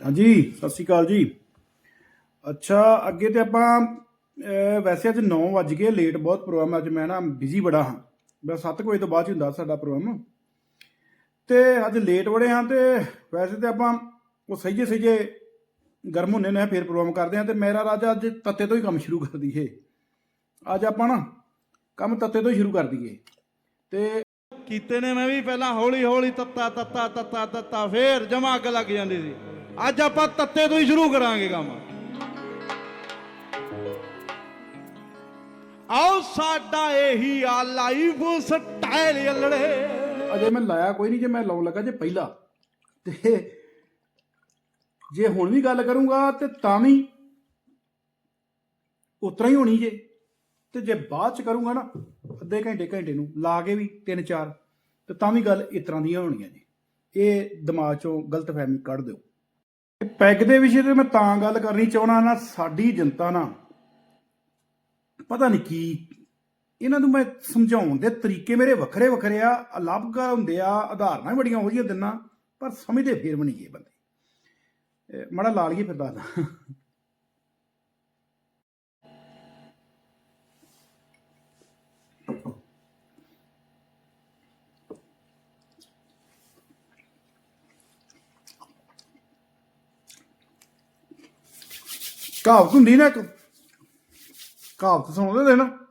ਹਾਂਜੀ, ਸਤਿ ਸ਼੍ਰੀ ਅਕਾਲ ਜੀ। ਅੱਛਾ, ਅੱਗੇ ਤੇ ਆਪਾਂ ਵੈਸੇ ਅੱਜ 9 ਵੱਜ ਗਏ ਲੇਟ ਬਹੁਤ ਪ੍ਰੋਗਰਾਮ ਅੱਜ ਮੈਂ ਨਾ ਬਿਜ਼ੀ ਬੜਾ ਹਾਂ। ਬਸ 7 ਵਜੇ ਤੋਂ ਬਾਅਦ ਹੀ ਹੁੰਦਾ ਸਾਡਾ ਪ੍ਰੋਗਰਾਮ ਤੇ ਅੱਜ ਲੇਟ ਬੜੇ ਹਾਂ ਤੇ ਵੈਸੇ ਤੇ ਆਪਾਂ ਉਹ ਸਹੀਏ ਸਹੀਏ ਗਰਮ ਹੁੰਨੇ ਨੇ ਫਿਰ ਪ੍ਰੋਗਰਾਮ ਕਰਦੇ ਹਾਂ ਤੇ ਮੇਰਾ ਰਾਜਾ ਅੱਜ ਤੱਤੇ ਤੋਂ ਹੀ ਕੰਮ ਸ਼ੁਰੂ ਕਰ ਦਈਏ। ਅੱਜ ਆਪਾਂ ਨਾ ਕੰਮ ਤੱਤੇ ਤੋਂ ਹੀ ਸ਼ੁਰੂ ਕਰ ਦਈਏ। ਤੇ ਕੀਤੇ ਨੇ ਮੈਂ ਵੀ ਪਹਿਲਾਂ ਹੌਲੀ ਹੌਲੀ ਤੱਤਾ ਤੱਤਾ ਤੱਤਾ ਤੱਤਾ, ਫੇਰ ਜਮਾ ਅੱਗ ਲੱਗ ਜਾਂਦੀ ਸੀ। ਅੱਜ ਆਪਾਂ ਤੱਤੇ ਤੋਂ ਹੀ ਸ਼ੁਰੂ ਕਰਾਂਗੇ ਕੰਮ। ਆਓ ਸਾਡਾ ਇਹੀ ਆ ਲਾਈਫ ਸਟਾਈਲ ਅਲੜੇ ਅਜੇ ਮੈਂ ਲਾਇਆ ਕੋਈ ਨਹੀਂ, ਜੇ ਮੈਂ ਲਾਉਣ ਲੱਗਾ ਜੇ ਪਹਿਲਾ। ਤੇ ਜੇ ਹੁਣ ਵੀ ਗੱਲ ਕਰੂੰਗਾ ਤੇ ਤਾਂ ਵੀ ਉਤਰਾ ਹੀ ਹੋਣੀ ਜੇ। ਤੇ ਜੇ ਬਾਅਦ ਚ ਕਰੂੰਗਾ ਨਾ, ਅੱਧੇ ਘੰਟੇ ਘੰਟੇ ਨੂੰ ਲਾ ਕੇ ਵੀ 3-4 ਤੇ ਤਾਂ ਵੀ ਗੱਲ ਇਸ ਤਰ੍ਹਾਂ ਦੀਆਂ ਹੈ ਜੀ। ਇਹ ਦਿਮਾਗ ਚੋਂ ਗਲਤਫਹਿਮੀ ਕੱਢ ਦਿਓ। ਪੈਗ ਦੇ ਵਿਸ਼ੇ ਤੇ ਮੈਂ ਤਾਂ ਗੱਲ ਕਰਨੀ ਚਾਹਣਾ ਨਾ, ਸਾਡੀ ਜਨਤਾ ਨਾ, ਪਤਾ ਨਹੀਂ ਕੀ, ਇਹਨਾਂ ਨੂੰ ਮੈਂ ਸਮਝਾਉਣ ਦੇ ਤਰੀਕੇ ਮੇਰੇ ਵੱਖਰੇ ਵੱਖਰੇ ਆ ਅਲੱਗ ਹੁੰਦੇ ਆ ਉਦਾਹਰਨਾਂ ਵੀ ਬੜੀਆਂ ਹੋ ਜਿਹੀਆਂ ਦਿੰਨਾ, ਪਰ ਸਮਝਦੇ ਫੇਰ ਵੀ ਨਹੀਂ ਇਹ ਬੰਦੇ। ਇਹ ਮਾੜਾ ਲਾ ਲਈਏ ਫਿਰ ਦੱਸਦਾ। ਕਹਾਵਤ ਹੁੰਦੀ ਨਾ ਇੱਕ। ਕਹਾਵਤ ਸੁਣਦੇ ਦੇ ਨਾ।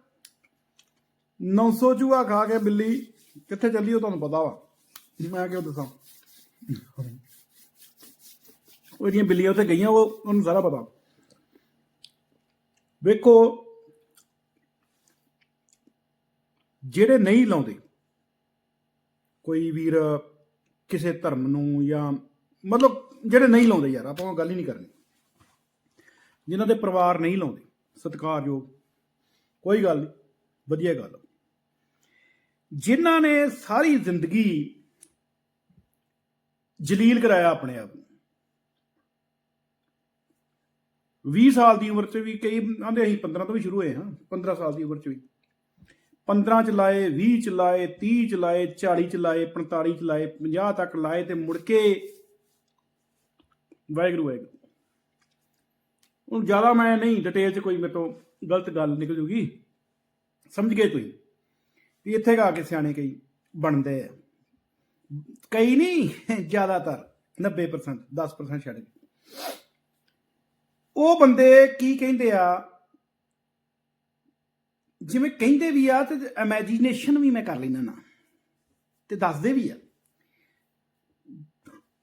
900 ਚੂਹਾ ਖਾ ਕੇ ਬਿੱਲੀ ਕਿੱਥੇ ਚੱਲੀ ਉਹ ਤੁਹਾਨੂੰ ਪਤਾ ਵਾ। ਮੈਂ ਕਿਉਂ ਦੱਸਾਂ? ਉਹ ਜਿਹੜੀਆਂ ਬਿੱਲੀਆਂ ਉੱਥੇ ਗਈਆਂ, ਉਹ ਉਹਨੂੰ ਸਾਰਾ ਪਤਾ। ਵੇਖੋ, ਜਿਹੜੇ ਨਹੀਂ ਲਾਉਂਦੇ, ਕੋਈ ਵੀਰ ਕਿਸੇ ਧਰਮ ਨੂੰ ਜਾਂ ਮਤਲਬ ਜਿਹੜੇ ਨਹੀਂ ਲਾਉਂਦੇ ਯਾਰ, ਆਪਾਂ ਉਹ ਗੱਲ ਹੀ ਨਹੀਂ ਕਰਨੀ। ਜਿਨ੍ਹਾਂ ਦੇ ਪਰਿਵਾਰ ਨਹੀਂ ਲਾਉਂਦੇ। ਸਤਿਕਾਰਯੋਗ। ਕੋਈ ਗੱਲ ਨਹੀਂ। ਵਧੀਆ ਗੱਲ। ਆ। ਜਿਨ੍ਹਾਂ ਨੇ ਸਾਰੀ ਜ਼ਿੰਦਗੀ ਜਲੀਲ ਕਰਾਇਆ ਆਪਣੇ ਆਪ ਨੂੰ। 20 ਸਾਲ ਦੀ ਉਮਰ 'ਚ ਵੀ ਕਈ ਆਂਦੇ ਅਸੀਂ 15 ਤੋਂ ਵੀ ਸ਼ੁਰੂ ਹੋਏ ਹਾਂ। 15 ਸਾਲ ਦੀ ਉਮਰ 'ਚ ਵੀ। 15 ਚ ਲਾਏ 20 ਚ ਲਾਏ 30 ਚ ਲਾਏ 40 ਚ ਲਾਏ 45 ਚ ਲਾਏ 50 ਤੱਕ ਲਾਏ ਤੇ ਮੁੜ ਕੇ ਵਾਹਿਗੁਰੂ ਵਾਹਿਗੁਰੂ। ਹੁਣ ਜ਼ਿਆਦਾ ਮੈਂ ਨਹੀਂ ਡਿਟੇਲ 'ਚ ਕੋਈ ਮੇਰੇ ਤੋਂ ਗਲਤ ਗੱਲ ਨਿਕਲ ਜੂਗੀ। ਸਮਝ ਗਏ ਤੁਸੀਂ? ਵੀ ਇੱਥੇ ਗਾ ਕੇ ਸਿਆਣੇ ਕਈ ਬਣਦੇ ਆ। ਕਈ ਨਹੀਂ, ਜ਼ਿਆਦਾਤਰ 90% 10% ਛੱਡ ਉਹ ਬੰਦੇ ਕੀ ਕਹਿੰਦੇ ਆ, ਜਿਵੇਂ ਕਹਿੰਦੇ ਵੀ ਆ ਤੇ ਇਮੇਜਿਨੇਸ਼ਨ ਵੀ ਮੈਂ ਕਰ ਲੈਣਾ ਨਾ, ਤੇ ਦੱਸਦੇ ਵੀ ਆ।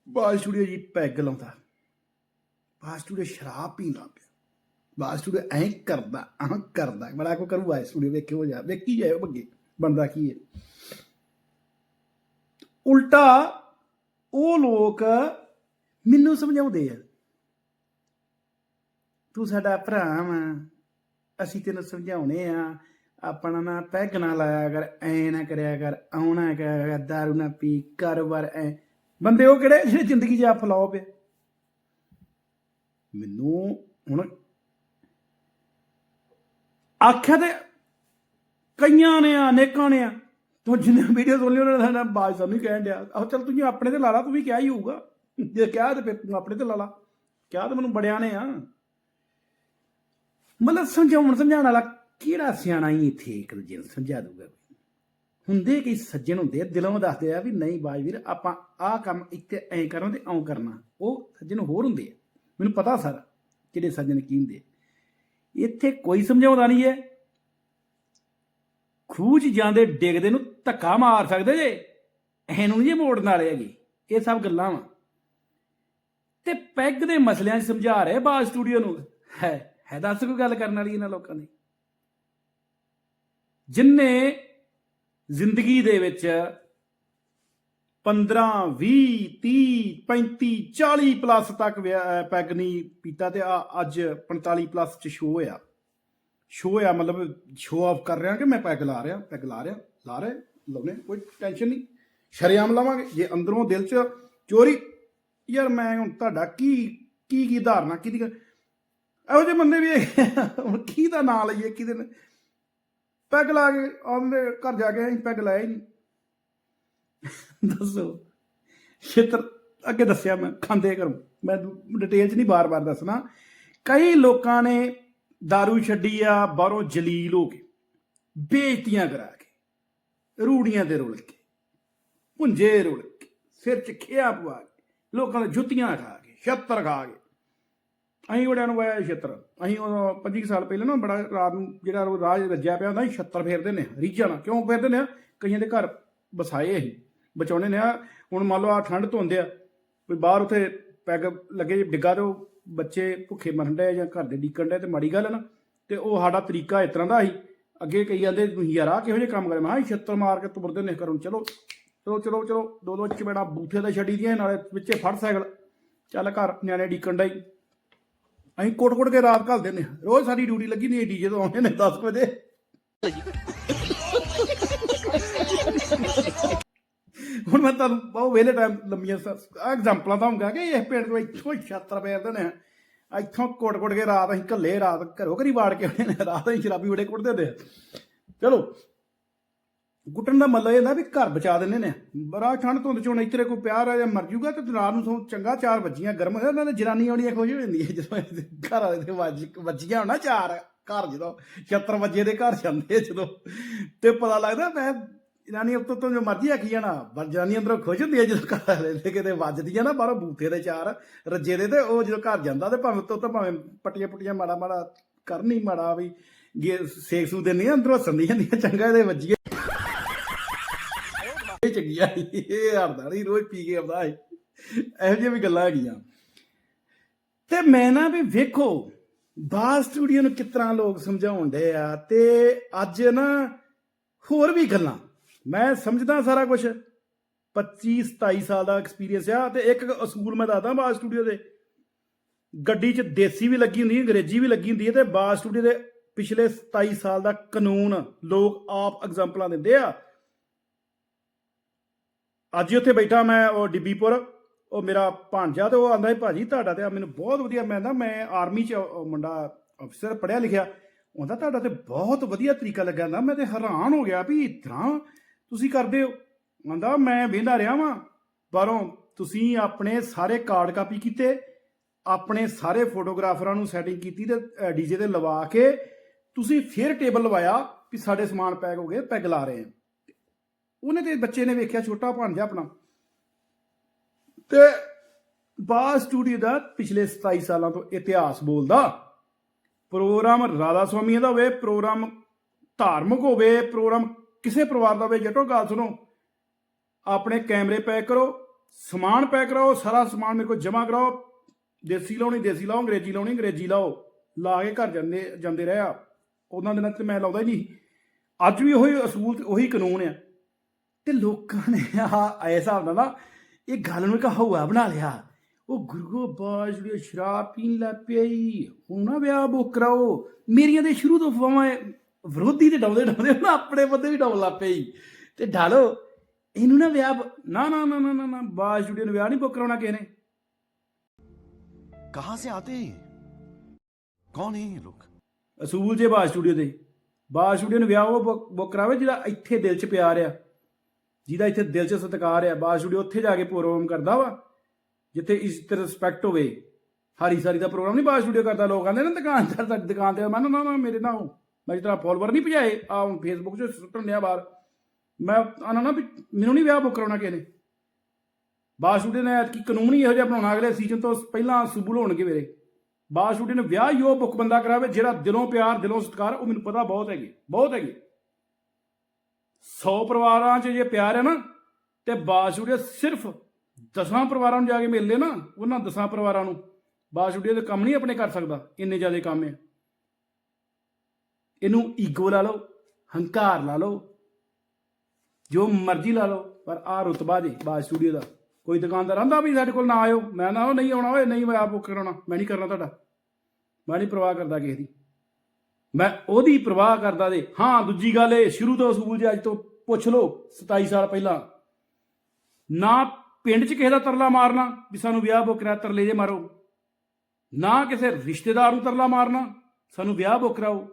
ਬਾਜ ਸਟੂਡੀਓ ਜੀ, ਪੈਗ ਲਾਉਂਦਾ। ਬਾਜ ਸਟੂਡੀਓ ਸ਼ਰਾਬ ਲੱਗ ਪਿਆ। ਬਾਜ ਸਟੂਡੀਓ ਐਂ ਕਰਦਾ, ਆਹ ਕਰਦਾ। ਬੜਾ ਕੋ ਕਰੂ ਬਾਜ ਸਟੂਡੀਓ ਵੇਖੇ ਹੋ ਜਾ ਵੇਖੀ ਜਾਇਓ ਬੱਗੇ ਬੰਦਾ ਕੀ ਹੈ। ਉਲਟਾ ਉਹ ਲੋਕ ਮੈਨੂੰ ਸਮਝਾਉਂਦੇ ਆ, ਤੂੰ ਸਾਡਾ ਭਰਾ ਵਾ, ਅਸੀਂ ਤੈਨੂੰ ਸਮਝਾਉਣੇ ਆ। ਆਪਣਾ ਨਾ ਪੈਗ ਨਾ ਲਾਇਆ ਕਰ, ਐ ਨਾ ਕਰਿਆ ਕਰ, ਆਉਣਾ ਕਰਿਆ ਕਰ, ਦਾਰੂ ਨਾ ਪੀ ਕਾਰੋਬਾਰ ਐ। ਬੰਦੇ ਉਹ ਕਿਹੜੇ ਜਿਹੜੇ ਜ਼ਿੰਦਗੀ 'ਚ ਆ ਫਲਾਓ ਪਏ ਮੈਨੂੰ ਹੁਣ ਆਖਿਆ ਤੇ ਕਈਆਂ ਨੇ ਆ, ਅਨੇਕਾਂ ਨੇ ਆ। ਤੂੰ ਜਿੰਨੇ ਵੀਡੀਓ ਸੁਣ ਲਈ, ਉਹਨਾਂ ਦਾ ਬਾਜ ਸਾਨੂੰ ਹੀ ਕਹਿਣ ਡਿਆ। ਆਹ ਚੱਲ ਤੂੰ ਆਪਣੇ ਤੇ ਲਾ ਲਾ, ਤੂੰ ਵੀ ਕਿਹਾ ਹੀ ਹੋਊਗਾ। ਜੇ ਕਿਹਾ ਤੇ ਫਿਰ ਤੂੰ ਆਪਣੇ ਤੇ ਲਾ ਲਾ। ਕਿਹਾ ਤੇ ਮੈਨੂੰ ਬੜਿਆਂ ਨੇ ਆ। ਮਤਲਬ ਸਮਝਾਉਣ ਸਮਝਾਉਣ ਵਾਲਾ ਕਿਹੜਾ ਸਿਆਣਾ ਹੀ ਇੱਥੇ ਇੱਕ ਦੂਜੇ ਨੂੰ ਸਮਝਾ ਦੂਗਾ ਹੁੰਦੇ ਕਈ ਸੱਜਣ ਹੁੰਦੇ ਦਿਲੋਂ ਦੱਸਦੇ ਆ ਵੀ ਨਹੀਂ ਬਾਜ ਵੀਰ, ਆਪਾਂ ਆਹ ਕੰਮ ਇੱਥੇ ਐਂ ਕਰੋ ਤੇ ਐਂ ਕਰਨਾ। ਉਹ ਸੱਜਣ ਹੋਰ ਹੁੰਦੇ ਆ। ਮੈਨੂੰ ਪਤਾ ਸਾਰਾ, ਕਿਹੜੇ ਸੱਜਣ ਕੀ ਹੁੰਦੇ ਇੱਥੇ ਕੋਈ ਸਮਝਾਉਂਦਾ ਨਹੀਂ ਹੈ। ਖੂਜ ਜਾਂਦੇ ਡਿੱਗਦੇ ਨੂੰ ਧੱਕਾ ਮਾਰ ਸਕਦੇ ਜੇ। ਇਹਨੂੰ ਨਹੀਂ ਜੇ ਮੋੜਨ ਵਾਲੇ ਹੈਗੇ। ਇਹ ਸਭ ਗੱਲਾਂ ਵਾ। ਤੇ ਪੈਗ ਦੇ ਮਸਲਿਆਂ 'ਚ ਸਮਝਾ ਰਹੇ ਬਾਜ ਸਟੂਡੀਓ ਨੂੰ। ਹੈ ਹੈ ਦੱਸ ਕੋਈ ਗੱਲ ਕਰਨ ਵਾਲੀ ਇਹਨਾਂ ਲੋਕਾਂ ਦੀ? ਜਿਨਨੇ ਜ਼ਿੰਦਗੀ ਦੇ ਵਿੱਚ 15 20 30 35 40 ਪਲੱਸ ਤੱਕ ਵਿਆਹ- ਪੈਗ ਨਹੀਂ ਪੀਤਾ ਤੇ ਆ ਅੱਜ 45 ਪਲੱਸ ਚ ਸ਼ੋ ਹੋਇਆ। ਸ਼ੋ ਹੋਇਆ ਮਤਲਬ ਸ਼ੋ ਆਫ ਕਰ ਰਿਹਾ ਕਿ ਮੈਂ ਪੈਗ ਲਾ ਰਿਹਾ, ਪੈਗ ਲਾ ਰਿਹਾ ਲਾ ਰਿਹਾ, ਲਾਉਣੇ, ਕੋਈ ਟੈਨਸ਼ਨ ਨਹੀਂ। ਸ਼ਰੇਆਮ ਲਾਵਾਂਗੇ, ਜੇ ਅੰਦਰੋਂ ਦਿਲ ਚ ਚੋਰੀ, ਯਾਰ ਮੈਂ ਹੁਣ ਤੁਹਾਡਾ ਕੀ ਕੀ ਕੀ ਧਾਰਨਾ ਕਿਹਦੀ ਗੱਲ- ਇਹੋ ਜਿਹੇ ਬੰਦੇ ਵੀ ਹੈਗੇ ਹੁਣ ਕੀ ਦਾ ਨਾਂ ਲਈਏ ਕਿਹਦੇ ਨੇ? ਪੈਗ ਲਾ ਕੇ ਆਉਂਦੇ, ਘਰ ਜਾ ਕੇ ਅਸੀਂ ਪੈਗ ਲਾਇਆ ਹੀ ਨਹੀਂ। ਦੱਸੋ। ਛਿੱਤਰ ਅੱਗੇ ਦੱਸਿਆ ਮੈਂ, ਖਾਂਦੇ ਕਰੂੰ। ਮੈਂ ਡਿਟੇਲ 'ਚ ਨਹੀਂ ਬਾਰ-ਬਾਰ ਦੱਸਣਾ। ਕਈ ਲੋਕਾਂ ਨੇ दारू ਛੱਡੀ ਆ, ਬਾਹਰੋਂ ਜਲੀਲ ਹੋ ਕੇ, ਬੇਇੱਜ਼ਤੀਆਂ ਕਰਾ ਕੇ, ਰੂੜੀਆਂ ਦੇ ਰੁਲ ਕੇ ਪੁੰਜੇ ਰੁਲ ਕੇ, ਸਿਰ 'ਚ ਖਿਆ ਪਵਾ ਕੇ, ਲੋਕਾਂ ਦੇ ਜੁੱਤੀਆਂ ਖਾ ਕੇ, ਛੱਤਰ ਖਾ ਕੇ। ਅਸੀਂ ਬੜਿਆਂ ਨੂੰ ਵਾਇਆ ਛੱਤਰ। ਅਸੀਂ ਉਦੋਂ 25 ਕੁ ਸਾਲ ਪਹਿਲਾਂ ਨਾ ਬੜਾ ਰਾਤ ਨੂੰ ਜਿਹੜਾ ਉਹ ਰਾਜ ਰੱਜਿਆ ਪਿਆ ਹੁੰਦਾ ਸੀ ਛੱਤਰ ਫੇਰਦੇ ਨੇ ਰੀਝਾਂ ਨਾਲ। ਕਿਉਂ ਫੇਰਦੇ ਨੇ ਕਈਆਂ ਦੇ ਘਰ ਵਸਾਏ ਅਸੀਂ। ਬਚਾਉਣੇ ਨੇ ਆ। ਹੁਣ ਮੰਨ ਲਓ ਆ ਠੰਡ ਤੋਂ ਹੁੰਦੇ ਆ ਕੋਈ ਬਾਹਰ ਉਥੇ ਪੈਗ ਲੱਗੇ ਜੇ ਡਿੱਗਾ ਤੇ ਉਹ ਬੱਚੇ ਭੁੱਖੇ ਮਰਨ ਡਏ ਜਾਂ ਘਰ ਦੇ ਡੀਕਣ ਡਏ ਤੇ ਮਾੜੀ ਗੱਲ ਹੈ ਨਾ, ਤੇ ਉਹ ਸਾਡਾ ਤਰੀਕਾ ਇਸ ਤਰ੍ਹਾਂ ਦਾ ਸੀ। ਅੱਗੇ ਕਈ ਜਾਂਦੇ ਤੁਸੀਂ ਯਾਰ ਆ ਕਿਹੋ ਜਿਹੇ ਕੰਮ ਕਰੇ? ਮੈਂ ਕਿਹਾ ਛੱਤਰ ਮਾਰ ਕੇ ਤੁਰਦੇ ਨੇ ਘਰੋਂ, ਚਲੋ ਚਲੋ ਚਲੋ ਚਲੋ, ਦੋ ਦੋ ਚਪੇੜਾ ਬੂਥੇ ਦਾ ਛੱਡੀ ਦੀਆਂ, ਨਾਲੇ ਵਿੱਚੇ ਫੜ ਸਾਈਕਲ। ਚੱਲ ਘਰ ਨਿਆਣੇ ਡੀਕਣ ਡਏ। ਅਸੀਂ ਕੋਟ-ਕੋਟ ਕੇ ਰਾਤ ਘੱਲ ਦਿੰਦੇ ਰੋਜ਼ ਸਾਡੀ ਡਿਊਟੀ ਲੱਗੀ ਨਹੀਂ ਡੀਜੇ ਤੋਂ ਆਉਂਦੇ ਨੇ 10 ਵਜੇ। ਹੁਣ ਮੈਂ ਤੁਹਾਨੂੰ ਬਹੁਤ ਵੇਲੇ ਟਾਈਮ ਲੰਮੀਆਂ ਐਗਜ਼ਾਮਪਲਾਂ ਦਊਂਗਾ ਕਿ ਇਹ ਪਿੰਡ ਤੋਂ ਇੱਥੋਂ ਹੀ ਛੱਤਰ ਪੇਰਦੇ ਨੇ। ਇੱਥੋਂ ਕੋਟ-ਕੋਟ ਕੇ ਰਾਤ ਅਸੀਂ ਘੱਲੇ ਰਾਤ ਘਰੋਂ ਘਰੀ ਵਾੜ ਕੇ ਆਉਂਦੇ ਨੇ, ਰਾਤ ਅਸੀਂ ਸ਼ਰਾਬੀ ਬੜੇ ਕੁੱਟਦੇ ਹੁੰਦੇ ਚਲੋ ਗੁੱਟਣ ਦਾ ਮਤਲਬ ਇਹ ਨਾ ਵੀ ਘਰ ਬਚਾ ਦਿੰਦੇ ਨੇ। ਬੜਾ ਠੰਡ ਧੁੰਦ ਚੋਂ ਇੱਥੇ ਕੋਈ ਪਿਆਰ ਆ ਜਾਂ ਮਰ ਜੂਗਾ ਤੇ ਰਾਤ ਨੂੰ ਸੋ ਚੰਗਾ ਚਾਰ ਵੱਜੀਆਂ ਗਰਮ ਹੋ ਜਾਂਦਾ ਜਨਾਨੀ ਆਉਣੀ ਖੁਸ਼ ਹੋ ਜਾਂਦੀ ਹੈ ਜਦੋਂ ਘਰ ਵਾਲੇ ਦੇ ਵੱਜ, ਵੱਜੀਆਂ ਹੋਣਾ ਚਾਰ ਘਰ ਜਦੋਂ 76 ਵਜੇ ਦੇ ਘਰ ਜਾਂਦੇ ਆ ਜਦੋਂ। ਤੇ ਪਤਾ ਲੱਗਦਾ ਮੈਂ ਜਨਾਨੀ ਉੱਤੋਂ ਤੋਂ ਜੋ ਮਰਜ਼ੀ ਆਖੀ ਜਾਣਾ ਪਰ ਜਨਾਨੀ ਅੰਦਰੋਂ ਖੁਸ਼ ਹੁੰਦੀ ਹੈ ਜਦੋਂ ਘਰ ਵਾਲੇ ਕਿਤੇ ਵੱਜਦੀ ਹੈ ਨਾ ਬਾਹਰੋਂ ਬੂਥੇ ਦੇ ਚਾਰ, ਰੱਜੇ ਦੇ ਤੇ ਉਹ ਜਦੋਂ ਘਰ ਜਾਂਦਾ ਤੇ ਭਾਵੇਂ ਉੱਤੋਂ ਤੋਂ ਭਾਵੇਂ ਪੱਟੀਆਂ ਪੁੱਟੀਆਂ ਮਾੜਾ ਮਾੜਾ ਕਰਨੀ ਮਾੜਾ ਵੀ, ਗੇ ਸੇਕ ਸੂ ਦਿੰਦੀ ਆ ਅੰਦਰੋਂ ਸੰਦੀ ਜਾਂਦੀਆਂ ਚੰਗਾ ਇਹਦੇ ਵੱਜੀ ਇਹ ਚੰਗੀ ਆ ਇਹ ਹਰਦਾ ਨਹੀਂ ਰੋਜ਼ ਪੀ ਕੇ ਆਉਂਦਾ ਹੈ ਇਹੋ ਜਿਹੀਆਂ ਵੀ ਗੱਲਾਂ ਹੈਗੀਆਂ। ਤੇ ਮੈਂ ਨਾ ਵੀ ਵੇਖੋ ਬਾਸ ਸਟੂਡੀਓ ਨੂੰ ਕਿਸ ਤਰ੍ਹਾਂ ਲੋਕ ਸਮਝਾਉਣ ਦੇ ਆ ਤੇ ਅੱਜ ਨਾ ਹੋਰ ਵੀ ਗੱਲਾਂ। ਮੈਂ ਸਮਝਦਾ ਸਾਰਾ ਕੁਝ 25 27 ਸਾਲ ਦਾ ਐਕਸਪੀਰੀਅੰਸ ਆ ਤੇ ਇੱਕ ਅਸੂਲ ਮੈਂ ਦੱਸਦਾ ਬਾਸ ਸਟੂਡੀਓ ਦੇ। ਗੱਡੀ 'ਚ ਦੇਸੀ ਵੀ ਲੱਗੀ ਹੁੰਦੀ ਹੈ ਅੰਗਰੇਜ਼ੀ ਵੀ ਲੱਗੀ ਹੁੰਦੀ ਹੈ ਤੇ ਬਾਸ ਸਟੂਡੀਓ ਦੇ ਪਿਛਲੇ 27 ਸਾਲ ਦਾ ਕਾਨੂੰਨ ਲੋਕ ਆਪ ਐਗਜ਼ਾਮਪਲਾਂ ਦਿੰਦੇ ਆ। ਅੱਜ ਹੀ ਉੱਥੇ ਬੈਠਾ ਮੈਂ, ਉਹ ਡਿੱਬੀਪੁਰ ਉਹ ਮੇਰਾ ਭਾਂਜਾ ਤੇ ਉਹ ਆਂਦਾ ਸੀ, ਭਾਜੀ, ਤੁਹਾਡਾ ਤੇ ਮੈਨੂੰ ਬਹੁਤ ਵਧੀਆ, ਮੈਂ ਨਾ, ਮੈਂ ਆਰਮੀ ਚ ਮੁੰਡਾ ਅਫਸਰ ਪੜਿਆ ਲਿਖਿਆ, ਉਹਦਾ ਤੁਹਾਡਾ ਤੇ ਬਹੁਤ ਵਧੀਆ ਤਰੀਕਾ ਲੱਗਾ ਨਾ ਮੈਂ ਤੇ ਹੈਰਾਨ ਹੋ ਗਿਆ ਵੀ ਇਤਨਾ ਤੁਸੀਂ ਕਰਦੇ ਹੋ? ਆਂਦਾ, ਮੈਂ ਵੇਂਦਾ ਰਿਹਾ ਵਾਂ। ਬਾਹਰੋਂ ਤੁਸੀਂ ਆਪਣੇ ਸਾਰੇ ਕਾਰਡ ਕਾਪੀ ਕੀਤੇ, ਆਪਣੇ ਸਾਰੇ ਫੋਟੋਗ੍ਰਾਫਰਾਂ ਨੂੰ ਸੈਟਿੰਗ ਕੀਤੀ ਤੇ ਡੀਜੇ ਤੇ ਲਵਾ ਕੇ ਤੁਸੀਂ ਫਿਰ ਟੇਬਲ ਲਵਾਇਆ ਵੀ ਸਾਡੇ ਸਮਾਨ ਪੈਕ ਹੋ ਗਏ ਪੈਗ ਲਾ ਰਹੇ ਆ ਉਹਨੇ ਤੇ ਬੱਚੇ ਨੇ ਵੇਖਿਆ, ਛੋਟਾ ਭਾਂਜਾ ਆਪਣਾ। ਤੇ ਬਾ ਸਟੂਡੀਓ ਦਾ ਪਿਛਲੇ 27 ਸਾਲਾਂ ਤੋਂ ਇਤਿਹਾਸ ਬੋਲਦਾ, ਪ੍ਰੋਗਰਾਮ ਰਾਧਾ ਸਵਾਮੀ ਦਾ ਹੋਵੇ, ਪ੍ਰੋਗਰਾਮ ਧਾਰਮਿਕ ਹੋਵੇ, ਪ੍ਰੋਗਰਾਮ ਕਿਸੇ ਪਰਿਵਾਰ ਦਾ ਹੋਵੇ, ਜਟੋ ਗੱਲ ਸੁਣੋ। ਆਪਣੇ ਕੈਮਰੇ ਪੈਕ ਕਰੋ, ਸਮਾਨ ਪੈਕ ਕਰਾਓ, ਸਾਰਾ ਸਮਾਨ ਮੇਰੇ ਕੋਲ ਜਮ੍ਹਾਂ ਕਰਾਓ। ਦੇਸੀ ਲਾਉਣੀ ਦੇਸੀ ਲਾਓ, ਅੰਗਰੇਜ਼ੀ ਲਾਉਣੀ ਅੰਗਰੇਜ਼ੀ ਲਾਓ, ਲਾ ਕੇ ਘਰ ਜਾਂਦੇ ਜਾਂਦੇ ਰਿਹਾ ਉਹਨਾਂ ਦਿਨਾਂ 'ਚ ਮੈਂ ਲਾਉਂਦਾ ਹੀ ਨਹੀਂ। ਅੱਜ ਵੀ ਉਹੀ ਅਸੂਲ ਉਹੀ ਕਾਨੂੰਨ ਆ। ਤੇ ਲੋਕਾਂ ਨੇ ਆ ਐ ਹਿਸਾਬ ਨਾਲ ਨਾ, ਇਹ ਗੱਲ ਨੂੰ ਇੱਕ ਹਵਾ ਬਣਾ ਲਿਆ। ਉਹ ਗੁਰੂ ਬਾਜ ਜਿਹੜੀ ਸ਼ਰਾਬ ਪੀਣ ਲੱਗ ਪਈ। ਹੁਣ ਨਾ ਵਿਆਹ ਬੁੱਕ ਕਰਾਓ। ਮੇਰੀਆਂ ਦੇ ਸ਼ੁਰੂ ਤੋਂ ਫਵਾਂ ਵਿਰੋਧੀ ਤੇ ਡਾਉਂਦੇ ਡਾਉਂਦੇ ਨਾ ਆਪਣੇ ਬੰਦੇ ਵੀ ਡਾਉਣ ਲੱਪੇ ਤੇ ਢਾਲੋ ਇਹਨੂੰ ਨਾ ਵਿਆਹ ਨਾ ਨਾ ਨਾ ਨਾ ਨਾ ਬਾਜ ਜੁੜੀ ਨੂੰ ਵਿਆਹ ਨਹੀਂ ਬੁੱਕ ਕਰਾਉਣਾ ਕਿਸੇ ਨੇ। ਕਹਾਂ ਸੇ ਆਤੇ ਹੈ ਕੌਣ ਹੈ ਲੋਕ? ਅਸੂਲ ਜੇ ਬਾਜ ਸਟੂਡੀਓ ਦੇ। ਬਾਜ ਸਟੂਡੀਓ ਨੂੰ ਵਿਆਹ ਉਹ ਬੁੱਕ ਕਰਾਵੇ ਜਿਹਦਾ ਇੱਥੇ ਦਿਲ 'ਚ ਪਿਆਰ ਆ। ਜਿਹਦਾ ਇੱਥੇ ਦਿਲ 'ਚ ਸਤਿਕਾਰ ਆ। ਬਾਜ ਸਟੂਡੀਓ ਉੱਥੇ ਜਾ ਕੇ ਪ੍ਰੋਗਰਾਮ ਕਰਦਾ ਵਾ ਜਿੱਥੇ ਇਸ ਇੱਜ਼ਤ ਰਿਸਪੈਕਟ ਹੋਵੇ। ਹਰੀ ਸਾਰੀ ਦਾ ਪ੍ਰੋਗਰਾਮ ਨਹੀਂ ਬਾਜ ਸਟੂਡੀਓ ਕਰਦਾ। ਲੋਕ ਆਂਦੇ ਨਾ ਦੁਕਾਨਦਾਰ ਤੇ ਦੁਕਾਨ ਤੇ ਮੈਂ ਨਾ ਨਾ ਮੇਰੇ ਨਾਲ ਮੈਂ ਜਿਹੜਾ ਫੋਲੋਵਰ ਨਹੀਂ ਭਜਾਏ ਆ ਹੁਣ ਫੇਸਬੁੱਕ 'ਚ ਸੁੱਟਣ ਲਿਆ ਬਾਹਰ, ਮੈਂ ਆਨਾ ਨਾ ਵੀ ਮੈਨੂੰ ਨਹੀਂ ਵਿਆਹ ਬੁੱਕ ਕਰਾਉਣਾ ਕਿਸੇ ਨੇ। ਬਾਜ ਨੇ ਐਤਕੀ ਕਾਨੂੰਨ ਹੀ ਇਹੋ ਜਿਹਾ ਬਣਾਉਣਾ, ਅਗਲੇ ਸੀਜ਼ਨ ਤੋਂ ਪਹਿਲਾਂ ਸੂਬਲ ਹੋਣਗੇ ਮੇਰੇ। ਬਾਜ ਨੇ ਵਿਆਹ ਹੀ ਉਹ ਬੁੱਕ ਬੰਦਾ ਕਰਾਵੇ ਜਿਹੜਾ ਦਿਲੋਂ ਪਿਆਰ, ਦਿਲੋਂ ਸਤਿਕਾਰ, ਉਹ ਮੈਨੂੰ ਪਤਾ ਬਹੁਤ ਹੈਗੇ ਬਹੁਤ ਹੈਗੇ। 100 ਪਰਿਵਾਰਾਂ 'ਚ ਜੇ ਪਿਆਰ ਹੈ ਨਾ, ਤੇ ਬਾਜ ਸਿਰਫ ਦਸਾਂ ਪਰਿਵਾਰਾਂ ਨੂੰ ਜਾ ਕੇ ਮਿਲ ਲੇ ਨਾ, ਉਹਨਾਂ ਦਸਾਂ ਪਰਿਵਾਰਾਂ ਨੂੰ। ਬਾਜ ਦੇ ਕੰਮ ਨਹੀਂ ਆਪਣੇ ਕਰ ਸਕਦਾ, ਇੰਨੇ ਜ਼ਿਆਦਾ ਕੰਮ ਹੈ। ਇਹਨੂੰ ਈਗੋ ਲਾ ਲਓ, ਹੰਕਾਰ ਲਾ ਲਓ, ਜੋ ਮਰਜ਼ੀ ਲਾ ਲਓ, ਪਰ ਆ ਰੁਤਬਾ ਜੀ, ਬਾਜ ਸਟੂਡੀਓ ਦਾ। ਕੋਈ ਦੁਕਾਨਦਾਰ ਆਂਦਾ ਵੀ ਸਾਡੇ ਕੋਲ ਨਾ ਆਇਓ। ਮੈਂ ਨਾ ਉਹ ਨਹੀਂ ਆਉਣਾ ਓਏ, ਨਹੀਂ ਮੈਂ ਆਪ ਬੁੱਕ ਕਰਾਉਣਾ। ਮੈਂ ਨਹੀਂ ਕਰਨਾ ਤੁਹਾਡਾ। ਮੈਂ ਨਹੀਂ ਪਰਵਾਹ ਕਰਦਾ ਕਿਸੇ ਦੀ। ਮੈਂ ਉਹਦੀ ਪਰਵਾਹ ਕਰਦਾ ਦੇ ਹਾਂ, ਦੂਜੀ ਗੱਲ ਇਹ, ਸ਼ੁਰੂ ਤੋਂ ਅਸੂਲ ਜੇ ਅੱਜ ਤੋਂ, ਪੁੱਛ ਲਓ 27 ਸਾਲ ਪਹਿਲਾਂ। ਨਾ ਪਿੰਡ 'ਚ ਕਿਸੇ ਦਾ ਤਰਲਾ ਮਾਰਨਾ, ਵੀ ਸਾਨੂੰ ਵਿਆਹ ਬੁੱਕ ਤਰਲੇ ਜੇ ਮਾਰੋ। ਨਾ ਕਿਸੇ ਰਿਸ਼ਤੇਦਾਰ ਨੂੰ ਤਰਲਾ ਮਾਰਨਾ, ਸਾਨੂੰ ਵਿਆਹ ਬੁੱਕ ਕਰਾਓ।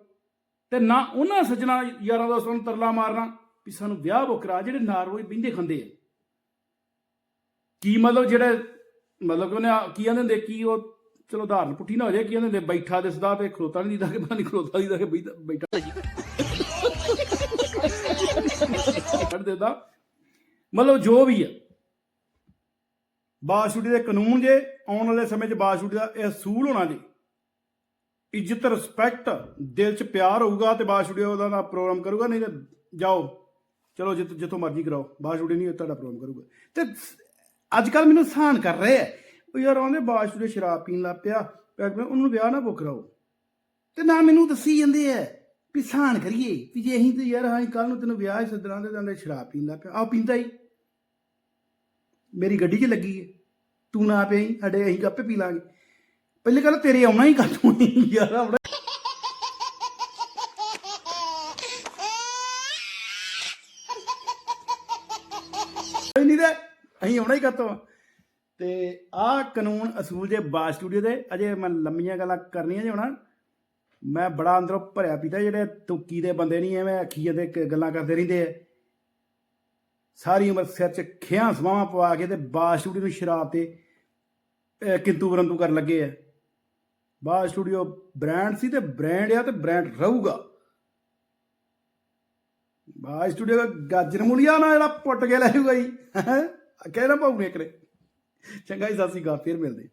ਤੇ ਨਾ ਉਹਨਾਂ ਸੱਜਣਾ ਯਾਰਾਂ ਦੋਸਤਾਂ ਨੂੰ ਤਰਲਾ ਮਾਰਨਾ ਵੀ ਸਾਨੂੰ ਵਿਆਹ ਬੁੱਕ ਜਿਹੜੇ ਨਾਲ ਰੋਜ਼ ਬਿੰਦੇ ਖੰਦੇ ਆ। ਕੀ ਮਤਲਬ ਜਿਹੜੇ, ਮਤਲਬ ਕਿ ਉਹਨੇ ਕੀ ਕਹਿੰਦੇ ਹੁੰਦੇ, ਕੀ ਉਹ, ਚਲੋ ਉਦਾਹਰਨ ਪੁੱਠੀ ਨਾ ਹੋ ਜਾਏ, ਕੀ ਕਹਿੰਦੇ ਹੁੰਦੇ, ਬੈਠਾ ਦਿਸਦਾ ਤੇ ਖਲੋਤਾ ਨਹੀਂ ਦਿਸਦਾ ਕਿ ਪਤਾ ਨਹੀਂ ਖਲੋਤਾ ਦਿਸਦਾ ਕਿ ਬੈਠਾ- ਕੱਢ ਦੇਦਾ। ਮਤਲਬ ਜੋ ਵੀ ਹੈ ਬਾਸ਼ੂਡੀ ਦੇ ਕਾਨੂੰਨ ਜੇ ਆਉਣ ਵਾਲੇ ਸਮੇਂ 'ਚ ਬਾਸ਼ੂਡੀ ਦਾ ਇਹ ਅਸੂਲ ਹੋਣਾ ਜੀ। ਇੱਜ਼ਤ ਰਿਸਪੈਕਟ ਦਿਲ 'ਚ ਪਿਆਰ ਹੋਊਗਾ ਤੇ ਬਾਸ਼ੂਡੀ ਉਹਦਾ ਦਾ ਪ੍ਰੋਗਰਾਮ ਕਰੂਗਾ, ਨਹੀਂ ਤਾਂ ਜਾਓ, ਚਲੋ ਜਿੱਤ ਜਿੱਥੋਂ ਮਰਜ਼ੀ ਕਰਾਓ ਬਾਅਦ ਬਾਸ਼ੂਡੀ ਨਹੀਂ ਤੁਹਾਡਾ ਪ੍ਰੋਗਰਾਮ ਕਰੂਗਾ। ਤੇ ਅੱਜ ਕੱਲ ਮੈਨੂੰ ਸਹਾਨ ਕਰ ਰਹੇ ਆ। ਉਹ ਯਾਰ ਆਉਂਦੇ ਬਾਅਦ ਬਾਸ਼ੂਡੀ ਸ਼ਰਾਬ ਪੀਣ ਲੱਗ ਪਿਆ ਉਹਨੂੰ ਵਿਆਹ ਨਾ ਬੁੱਕ ਕਰਾਓ। ਤੇ ਨਾ ਮੈਨੂੰ ਦੱਸੀ ਜਾਂਦੇ ਆ ਵੀ ਸਹਾਨ ਕਰੀਏ, ਵੀ ਜੇ ਅਸੀਂ ਤੇ ਯਾਰ ਹਾਂ ਕੱਲ ਨੂੰ ਤੈਨੂੰ ਵਿਆਹ ਹੀ ਸੱਦਣਾ ਤੇ ਜਾਂਦੇ ਸ਼ਰਾਬ ਪੀਣ ਲੱਗ ਪਿਆ। ਆਹ ਪੀਂਦਾ ਹੀ। ਮੇਰੀ ਗੱਡੀ 'ਚ ਲੱਗੀ ਹੈ। ਤੂੰ ਨਾ ਪਈ ਸਾਡੇ ਅਸੀਂ ਆਪੇ ਪੀ ਲਾਂਗੇ। ਪਹਿਲੀ ਗੱਲ ਤੇਰੇ ਆਉਣਾ ਹੀ ਕਾਤੋਂ ਨਹੀਂ ਯਾਰ ਆਉਣਾ ਨਹੀਂ ਤੇ ਅਸੀਂ ਆਉਣਾ ਹੀ ਕਾਤੋਂ ਤੇ ਆਹ ਕਾਨੂੰਨ ਅਸੂਲ ਜੇ ਬਾਸ ਸਟੂਡੀਓ ਦੇ, ਅਜੇ ਮੈਂ ਲੰਮੀਆਂ ਗੱਲਾਂ ਕਰਨੀਆਂ ਜੇ ਹੁਣ। ਮੈਂ ਬੜਾ ਅੰਦਰੋਂ ਭਰਿਆ ਪੀਤਾ ਜਿਹੜੇ ਤੁਕੀ ਦੇ ਬੰਦੇ ਨਹੀਂ ਐਵੇਂ ਅੱਖੀ ਜਾਂਦੇ ਗੱਲਾਂ ਕਰਦੇ ਰਹਿੰਦੇ ਆ। ਸਾਰੀ ਉਮਰ ਸਿਰ 'ਚ ਖਿਆਂ ਸਵਾਵਾਂ ਪਵਾ ਕੇ ਤੇ ਬਾਸ ਸਟੂਡੀਓ ਨੂੰ ਸ਼ਰਾਬ ਤੇ ਕਿੰਤੂ ਪਰੰਤੂ ਕਰਨ ਲੱਗੇ ਆ। ਬਾਸ ਸਟੂਡੀਓ ਬ੍ਰਾਂਡ ਸੀ ਤੇ ਬ੍ਰਾਂਡ ਆ ਤੇ ਬ੍ਰਾਂਡ ਰਹੂਗਾ। ਬਾਸ ਸਟੂਡੀਓ ਦਾ ਗਾਜਰ ਮੁਲੀਆ ਨਾ ਜਿਹੜਾ ਪੁੱਟ ਕੇ ਲੈ ਜਾਊਗਾ ਜੀ। ਕਹਿਣਾ ਪਾਉਣੇ ਕਰੇ ਚੰਗਾ ਜੀ, ਸਤਿ ਸ੍ਰੀ ਅਕਾਲ, ਫੇਰ ਮਿਲਦੇ।